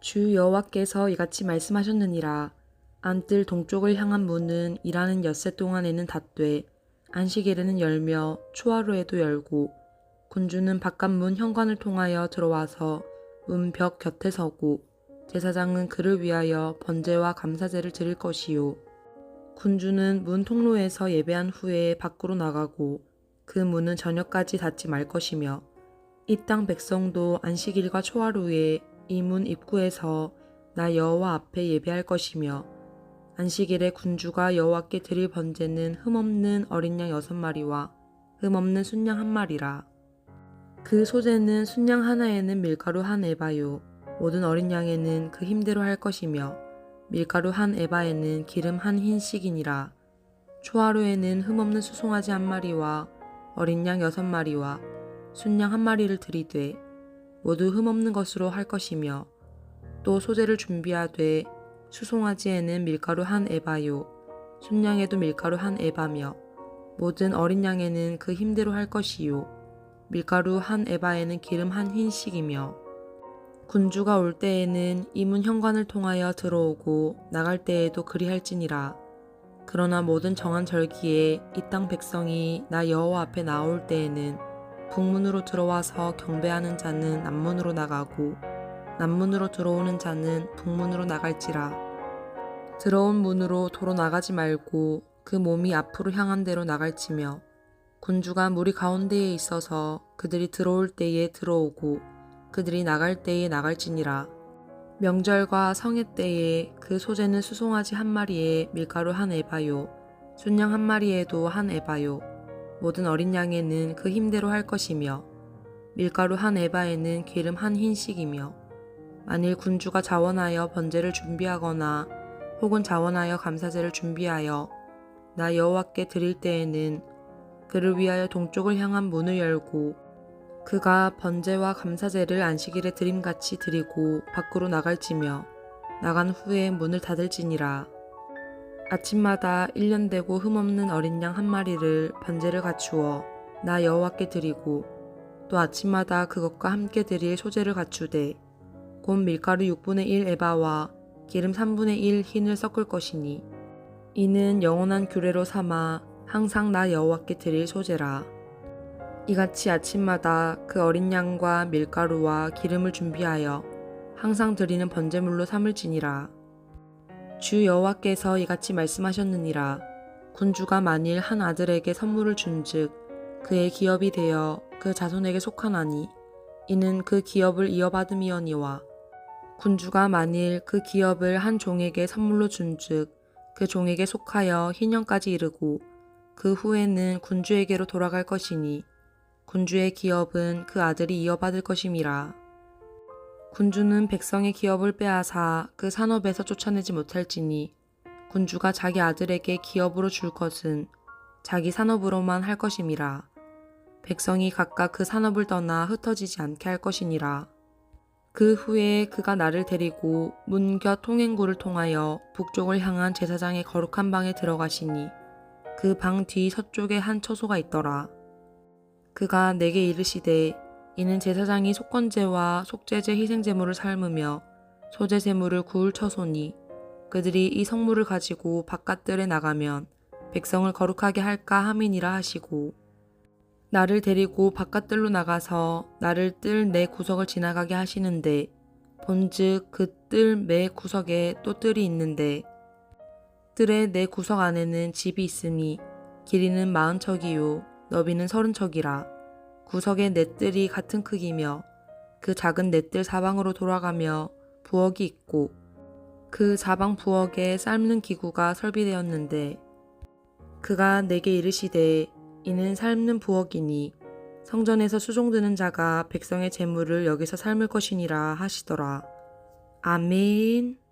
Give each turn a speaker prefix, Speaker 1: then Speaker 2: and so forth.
Speaker 1: 주 여호와께서 이같이 말씀하셨느니라. 안뜰 동쪽을 향한 문은 일하는 엿새 동안에는 닫되 안식일에는 열며 초하루에도 열고 군주는 바깥 문 현관을 통하여 들어와서 문 벽 곁에 서고 제사장은 그를 위하여 번제와 감사제를 드릴 것이요. 군주는 문 통로에서 예배한 후에 밖으로 나가고 그 문은 저녁까지 닫지 말 것이며 이 땅 백성도 안식일과 초하루에 이 문 입구에서 나 여호와 앞에 예배할 것이며 안식일에 군주가 여호와께 드릴 번제는 흠없는 어린 양 여섯 마리와 흠없는 순양 한 마리라. 그 소재는 순양 하나에는 밀가루 한 에바요. 모든 어린 양에는 그 힘대로 할 것이며 밀가루 한 에바에는 기름 한 흰씩이니라. 초하루에는 흠없는 수송아지 한 마리와 어린 양 여섯 마리와 순양 한 마리를 들이되 모두 흠없는 것으로 할 것이며 또 소재를 준비하되 수송아지에는 밀가루 한 에바요 순양에도 밀가루 한 에바며 모든 어린 양에는 그 힘대로 할 것이요 밀가루 한 에바에는 기름 한 흰씩이며 군주가 올 때에는 이문 현관을 통하여 들어오고 나갈 때에도 그리할지니라. 그러나 모든 정한 절기에 이 땅 백성이 나 여호와 앞에 나올 때에는 북문으로 들어와서 경배하는 자는 남문으로 나가고 남문으로 들어오는 자는 북문으로 나갈지라. 들어온 문으로 도로 나가지 말고 그 몸이 앞으로 향한 대로 나갈지며 군주가 무리 가운데에 있어서 그들이 들어올 때에 들어오고 그들이 나갈 때에 나갈지니라. 명절과 성회 때에 그 소재는 수송아지 한 마리에 밀가루 한 에바요 순양 한 마리에도 한 에바요 모든 어린 양에는 그 힘대로 할 것이며 밀가루 한 에바에는 기름 한 흰씩이며 만일 군주가 자원하여 번제를 준비하거나 혹은 자원하여 감사제를 준비하여 나 여호와께 드릴 때에는 그를 위하여 동쪽을 향한 문을 열고 그가 번제와 감사제를 안식일에 드림같이 드리고 밖으로 나갈지며 나간 후에 문을 닫을지니라 아침마다 1년 되고 흠없는 어린 양 한 마리를 번제를 갖추어 나 여호와께 드리고 또 아침마다 그것과 함께 드릴 소재를 갖추되 곧 밀가루 6분의 1 에바와 기름 3분의 1 흰을 섞을 것이니 이는 영원한 규례로 삼아 항상 나 여호와께 드릴 소재라. 이같이 아침마다 그 어린 양과 밀가루와 기름을 준비하여 항상 드리는 번제물로 삼을지니라 주 여호와께서 이같이 말씀하셨느니라 군주가 만일 한 아들에게 선물을 준즉 그의 기업이 되어 그 자손에게 속하나니 이는 그 기업을 이어받음이oni와 군주가 만일 그 기업을 한 종에게 선물로 준즉 그 종에게 속하여 희년까지 이르고 그 후에는 군주에게로 돌아갈 것이니 군주의 기업은 그 아들이 이어받을 것임이라. 군주는 백성의 기업을 빼앗아 그 산업에서 쫓아내지 못할지니 군주가 자기 아들에게 기업으로 줄 것은 자기 산업으로만 할 것임이라. 백성이 각각 그 산업을 떠나 흩어지지 않게 할 것이니라. 그 후에 그가 나를 데리고 문곁 통행구를 통하여 북쪽을 향한 제사장의 거룩한 방에 들어가시니 그 방 뒤 서쪽에 한 처소가 있더라. 그가 내게 이르시되 이는 제사장이 속건제와 속죄제 희생제물을 삶으며 소제제물을 구울 처소니 그들이 이 성물을 가지고 바깥들에 나가면 백성을 거룩하게 할까 함이니라 하시고 나를 데리고 바깥들로 나가서 나를 뜰 내 구석을 지나가게 하시는데 본즉 그 뜰 매 구석에 또 뜰이 있는데 뜰의 내 구석 안에는 집이 있으니 길이는 마흔 척이요 너비는 서른 척이라 구석의 넷들이 같은 크기며 그 작은 넷들 사방으로 돌아가며 부엌이 있고 그 사방 부엌에 삶는 기구가 설비되었는데 그가 내게 이르시되 이는 삶는 부엌이니 성전에서 수종드는 자가 백성의 재물을 여기서 삶을 것이니라 하시더라. 아멘.